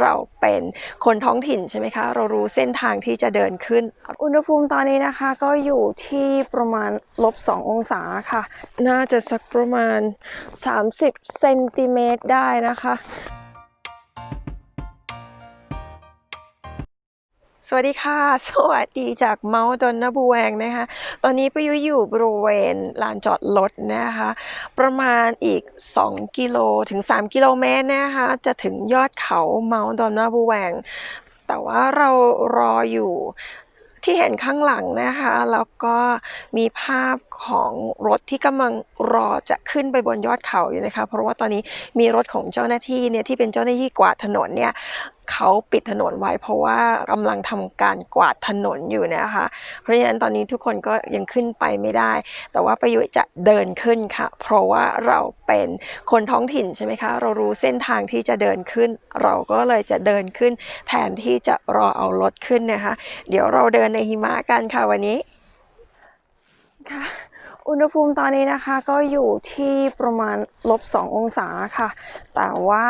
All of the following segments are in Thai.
เราเป็นคนท้องถิ่นใช่ไหมคะ เรารู้เส้นทางที่จะเดินขึ้น อุณหภูมิตอนนี้นะคะก็อยู่ที่ประมาณลบ2องศาค่ะ น่าจะสักประมาณ 30เซนติเมตรได้นะคะ วัสดีค่ะ สวัสดีจากเมาส์ดอนนบูแวงนะคะ ตอนนี้ไปยุอยู่บริเวณลานจอดรถนะคะ ประมาณอีก 2 กิโลถึง 3 กิโลเมตรนะคะ จะถึงยอดเขาเมาส์ดอนนบูแวง แต่ว่าเรารออยู่ที่เห็นข้างหลังนะคะ แล้วก็มีภาพของรถที่กำลังรอจะขึ้นไปบนยอดเขาอยู่นะคะ เพราะว่าตอนนี้มีรถของเจ้าหน้าที่เนี่ยที่เป็นเจ้าหน้าที่กวาดถนนเนี่ยเขาปิดถนนไว้เพราะว่ากำลังทำการกวาดถนนอยู่นะคะ เพราะฉะนั้นตอนนี้ทุกคนก็ยังขึ้นไปไม่ได้ แต่ว่าประยุทธ์จะเดินขึ้นค่ะ เพราะว่าเราเป็นคนท้องถิ่นใช่ไหมคะ เรารู้เส้นทางที่จะเดินขึ้น เราก็เลยจะเดินขึ้น แทนที่จะรอเอารถขึ้นนะคะ เดี๋ยวเราเดินในหิมะกันค่ะวันนี้ค่ะอุณหภูมิตอนนี้นะคะก็อยู่ที่ประมาณลบ2องศาค่ะ แต่ว่า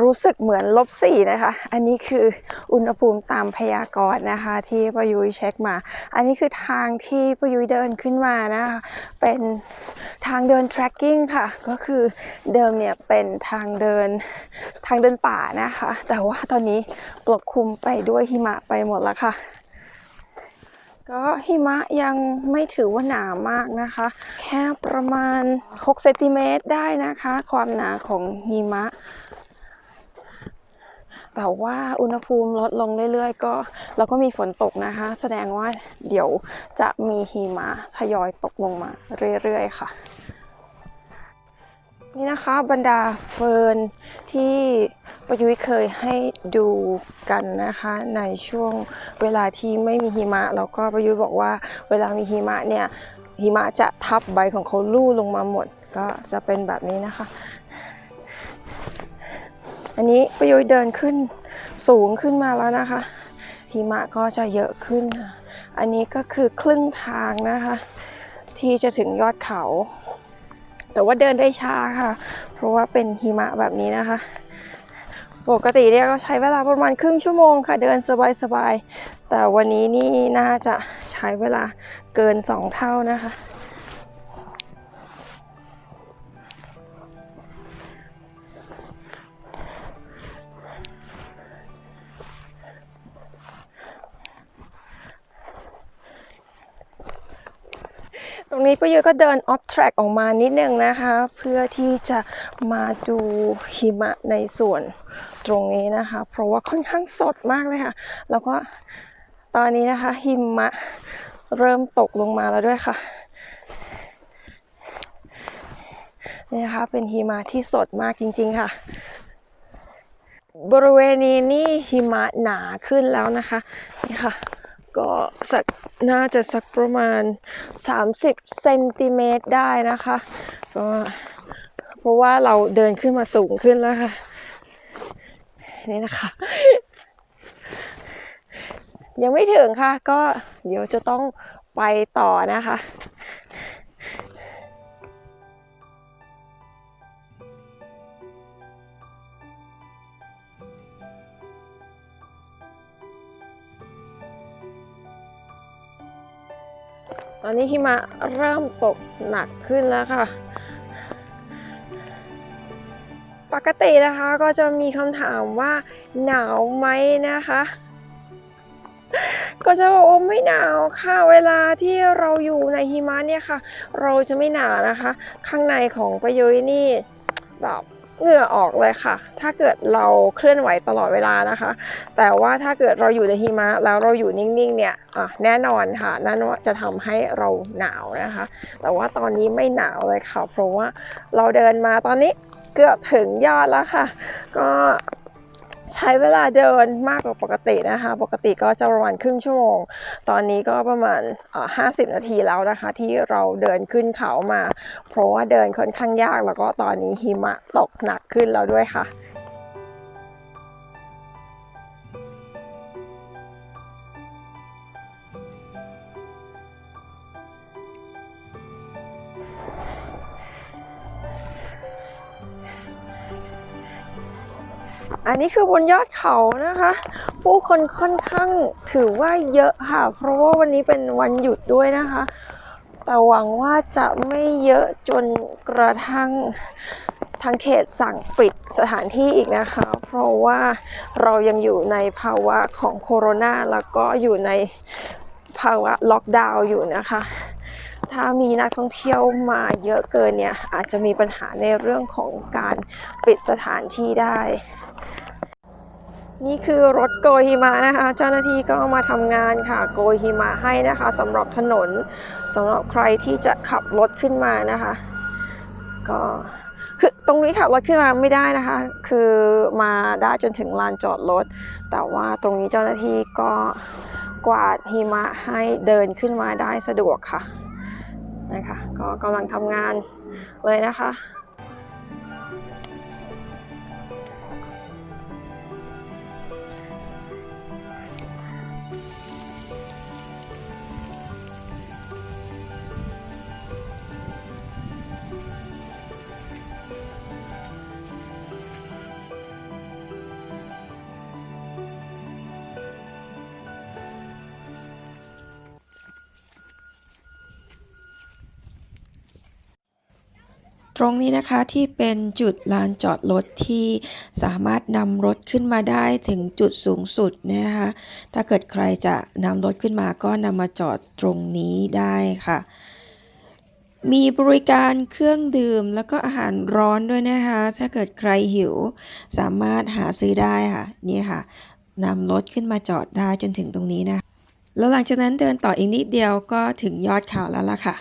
รู้สึกเหมือนลบ4นะคะ อันนี้คืออุณหภูมิตามพยากรณ์นะคะ ที่ประยุยเช็คมา อันนี้คือทางที่ประยุยเดินขึ้นมานะคะ เป็นทางเดิน trekking ค่ะ ก็คือเดิมเนี่ยเป็นทางเดินทางเดินป่านะคะ แต่ว่าตอนนี้ปกคลุมไปด้วยหิมะไปหมดแล้วค่ะก็หิมะยังไม่ถือว่าหนามากนะคะ แค่ประมาณ6เซนติเมตรได้นะคะ ความหนาของหิมะ แต่ว่าอุณหภูมิลดลงเรื่อยๆ ก็แล้วก็มีฝนตกนะคะ แสดงว่าเดี๋ยวจะมีหิมะทยอยตกลงมาเรื่อยๆค่ะ นี่นะคะบรรดาเฟิร์นที่ประยุ้ยเคยให้ดูกันนะคะในช่วงเวลาที่ไม่มีหิมะแล้วก็ประยุ้ยบอกว่าเวลามีหิมะเนี่ยหิมะจะทับใบของเขาลู่ลงมาหมด ก็จะเป็นแบบนี้นะคะ อันนี้ประยุยเดินขึ้นสูงขึ้นมาแล้วนะคะหิมะก็จะเยอะขึ้น อันนี้ก็คือครึ่งทางนะคะ ที่จะถึงยอดเขา แต่ว่าเดินได้ช้าค่ะ เพราะว่าเป็นหิมะแบบนี้นะคะ ปกติเนี่ยก็ใช้เวลาประมาณครึ่งชั่วโมงค่ะ เดินสบายๆ แต่วันนี้นี่น่าจะใช้เวลาเกิน 2 เท่านะคะ นี้ประยุทธ์ก็เดินออฟ track ออกมานิดนึงนะคะ เพื่อที่จะมาดูหิมะในส่วนตรงนี้นะคะ เพราะว่าค่อนข้างสดมากเลยค่ะ แล้วก็ตอนนี้นะคะหิมะเริ่มตกลงมาแล้วด้วยค่ะนี่นะคะเป็นหิมะที่สดมากจริง ๆ ค่ะ บริเวณนี้นี่หิมะหนาขึ้นแล้วนะคะนี่ค่ะ ก็สักน่าจะสักประมาณ 30เซนติเมตรได้นะคะก็เพราะว่าเราเดินขึ้นมาสูงขึ้นแล้วค่ะ นี่นะคะ ยังไม่ถึงค่ะ ก็เดี๋ยวจะต้องไปต่อนะคะ อนนี้หิมะเริ่มตกหนักขึ้นแล้วค่ะ ปกตินะคะก็จะมีคำถามว่าหนาวไหมนะคะ ก็จะบอกว่าไม่หนาวค่ะ เวลาที่เราอยู่ในหิมะเนี่ยค่ะ เราจะไม่หนาวนะคะ ข้างในของประยุยนี่แบบ เหงื่อออกเลยค่ะ ถ้าเกิดเราเคลื่อนไหวตลอดเวลานะคะ แต่ว่าถ้าเกิดเราอยู่ในหิมะแล้วเราอยู่นิ่งๆเนี่ยแน่นอนค่ะ นั่นว่าจะทำให้เราหนาวนะคะ แต่ว่าตอนนี้ไม่หนาวเลยค่ะ เพราะว่าเราเดินมาตอนนี้เกือบถึงยอดแล้วค่ะ ก็ ใช้เวลาเดินมากกว่าปกตินะคะ ปกติก็จะประมาณครึ่งชั่วโมง ตอนนี้ก็ประมาณ 50 นาทีแล้วนะคะ ที่เราเดินขึ้นเขามา เพราะว่าเดินค่อนข้างยากแล้วก็ตอนนี้หิมะตกหนักขึ้นแล้วด้วยค่ะ อันนี้คือบนยอดเขานะคะ ผู้คนค่อนข้างถือว่าเยอะค่ะ เพราะว่าวันนี้เป็นวันหยุดด้วยนะคะ แต่หวังว่าจะไม่เยอะจนกระทั่งทางเขตสั่งปิดสถานที่อีกนะคะ เพราะว่าเรายังอยู่ในภาวะของโคโรนาแล้วก็อยู่ในภาวะล็อกดาวน์อยู่นะคะ ถ้ามีนักท่องเที่ยวมาเยอะเกินเนี่ย อาจจะมีปัญหาในเรื่องของการปิดสถานที่ได้ นี่คือรถโกยหิมะนะคะ เจ้าหน้าที่ก็มาทำงานค่ะ โกยหิมะให้นะคะสำหรับถนนสำหรับใครที่จะขับรถขึ้นมานะคะ ก็คือตรงนี้ขับรถขึ้นมาไม่ได้นะคะ คือมาได้จนถึงลานจอดรถ แต่ว่าตรงนี้เจ้าหน้าที่ก็กวาดหิมะให้เดินขึ้นมาได้สะดวกค่ะนะคะ ก็กำลังทำงานเลยนะคะ ตรงนี้นะคะที่เป็นจุดลานจอดรถที่สามารถนำรถขึ้นมาได้ถึงจุดสูงสุดนะคะถ้าเกิดใครจะนำรถขึ้นมาก็นำมาจอดตรงนี้ได้ค่ะ มีบริการเครื่องดื่มแล้วก็อาหารร้อนด้วยนะคะ ถ้าเกิดใครหิว สามารถหาซื้อได้ค่ะนี่ค่ะนำรถขึ้นมาจอดได้จนถึงตรงนี้นะ แล้วหลังจากนั้นเดินต่ออีกนิดเดียวก็ถึงยอดเขาแล้วล่ะค่ะ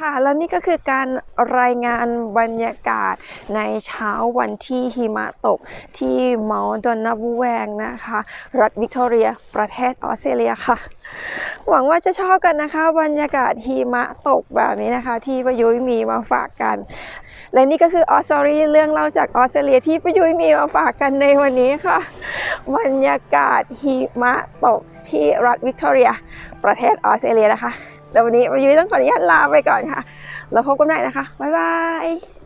ค่ะ แล้วนี่ก็คือการรายงานบรรยากาศในเช้าวันที่หิมะตกที่เมาดอนนาบูแวงนะคะ รัฐวิกตอเรีย ประเทศออสเตรเลียค่ะ หวังว่าจะชอบกันนะคะ บรรยากาศหิมะตกแบบนี้นะคะ ที่ประยุ้ยมีมาฝากกัน และนี่ก็คือออสตอรี่เรื่องเล่าจากออสเตรเลียที่ประยุ้ยมีมาฝากกันในวันนี้ค่ะ บรรยากาศหิมะตกที่รัฐวิกตอเรีย ประเทศออสเตรเลียนะคะ แล้ววันนี้มายุ้ยต้องขออนุญาตลาไปก่อนค่ะแล้วพบกันใหม่นะคะ บ๊ายบาย